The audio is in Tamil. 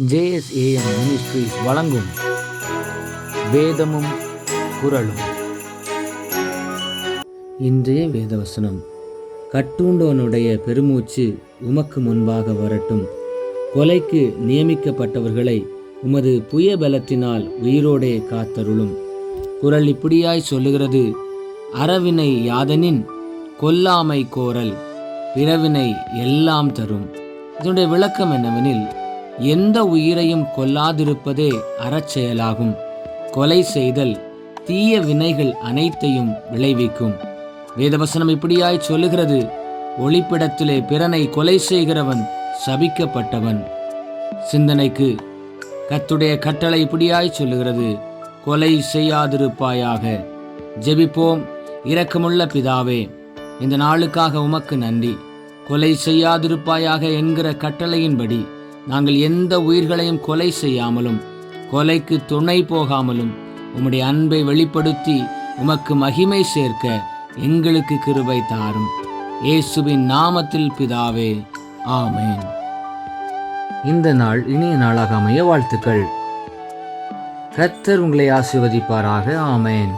ஜேஎஸ்ஏஎம் மினிஸ்ட்ரிஸ் வழங்கும் வேதமும் குரலும் இன்றைய வேதவசனம். கட்டுண்டவனுடைய பெருமூச்சு உமக்கு முன்பாக வரட்டும். கொலைக்கு நியமிக்கப்பட்டவர்களை உமது புய பலத்தினால் உயிரோடே காத்தருளும். குரல் இப்படியாய் சொல்லுகிறது. அறவினை யாதனின் கொல்லாமை கோரல் பிறவினை எல்லாம் தரும். இதனுடைய விளக்கம் என்னவெனில் எந்த உயிரையும் கொல்லாதிருப்பதே அறச்செயலாகும். கொலை செய்தல் தீய வினைகள் அனைத்தையும் விளைவிக்கும். வேதவசனம் இப்படியாய் சொல்லுகிறது. ஒளிப்பிடத்திலே பிறனை கொலை செய்கிறவன் சபிக்கப்பட்டவன். சிந்தனைக்கு கத்துடைய கட்டளை இப்படியாய் சொல்லுகிறது. கொலை செய்யாதிருப்பாயாக. ஜெபிப்போம். இரக்கமுள்ள பிதாவே இந்த நாளுக்காக உமக்கு நன்றி. கொலை செய்யாதிருப்பாயாக என்கிற கட்டளையின்படி நாங்கள் எந்த உயிர்களையும் கொலை செய்யாமலும் கொலைக்கு துணை போகாமலும் உம்முடைய அன்பை வெளிப்படுத்தி உமக்கு மகிமை சேர்க்க எங்களுக்கு கிருபை தாரும். இயேசுவின் நாமத்தில் பிதாவே ஆமேன். இந்த நாள் இனிய நாளாக அமைய வாழ்த்துக்கள். கர்த்தர் உங்களை ஆசீர்வதிப்பாராக ஆமேன்.